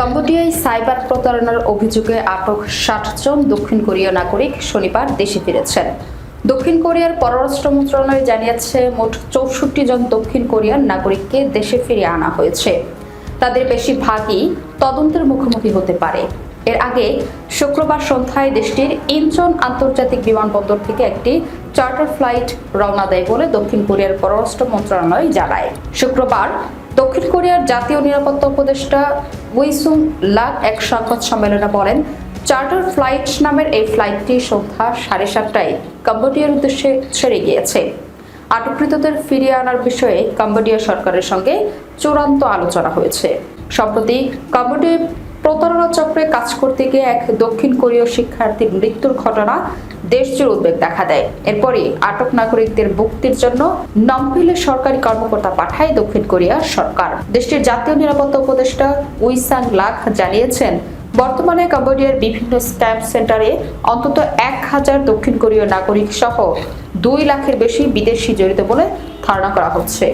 কম্বোডিয়ায় cyber প্রতারণার অভিযোগে আটক ষাট জন দক্ষিণ কোরীয় নাগরিক শনিবার দেশে ফিরেছেন। দক্ষিণ কোরিয়ার পররাষ্ট্র মন্ত্রণালয় জানিয়েছে, মোট চৌষট্টি জন দক্ষিণ কোরিয়ার নাগরিককে দেশে ফিরিয়ে আনা হয়েছে। তাদের বেশিরভাগই তদন্তের মুখোমুখি হতে পারে। এর আগে শুক্রবার সন্ধ্যায় দেশটির ইনচন আন্তর্জাতিক বিমানবন্দর থেকে একটি চার্টার ফ্লাইট রওনা দেয় বলে দক্ষিণ কোরিয়ার পররাষ্ট্র মন্ত্রণালয় জানায়। শুক্রবার দক্ষিণ কোরিয়ার জাতীয় নিরাপত্তা উপদেষ্টা উইসুং লাক এক সংবাদ সম্মেলনে বলেন, চার্টার ফ্লাইট নামের এই ফ্লাইটটি সন্ধ্যা সাড়ে সাতটায় কম্বোডিয়ার উদ্দেশ্যে ছেড়ে গিয়েছে। আটককৃতদের ফিরিয়ে আনার বিষয়ে কম্বোডিয়া সরকারের সঙ্গে চূড়ান্ত আলোচনা হয়েছে। সম্প্রতি কম্বোডিয়া প্রতারণা চক্রে কাজ করতে গিয়ে এক দক্ষিণ কোরীয় শিক্ষার্থীর মৃত্যুর ঘটনা দেশজুড়ে উদ্বেগ দেখা দেয়। এরপরই আটক নাগরিকদের মুক্তির জন্য নমপিলে সরকারি কর্মকর্তা পাঠায় দক্ষিণ কোরিয়া সরকার। দেশটির জাতীয় নিরাপত্তা উপদেষ্টা উইসাং লাখ জানিয়েছেন, বর্তমানে কম্বোডিয়ার বিভিন্ন স্ক্যাম্প সেন্টারে অন্তত এক হাজার দক্ষিণ কোরীয় নাগরিক সহ দুই লাখের বেশি বিদেশি জড়িত বলে ধারণা করা হচ্ছে।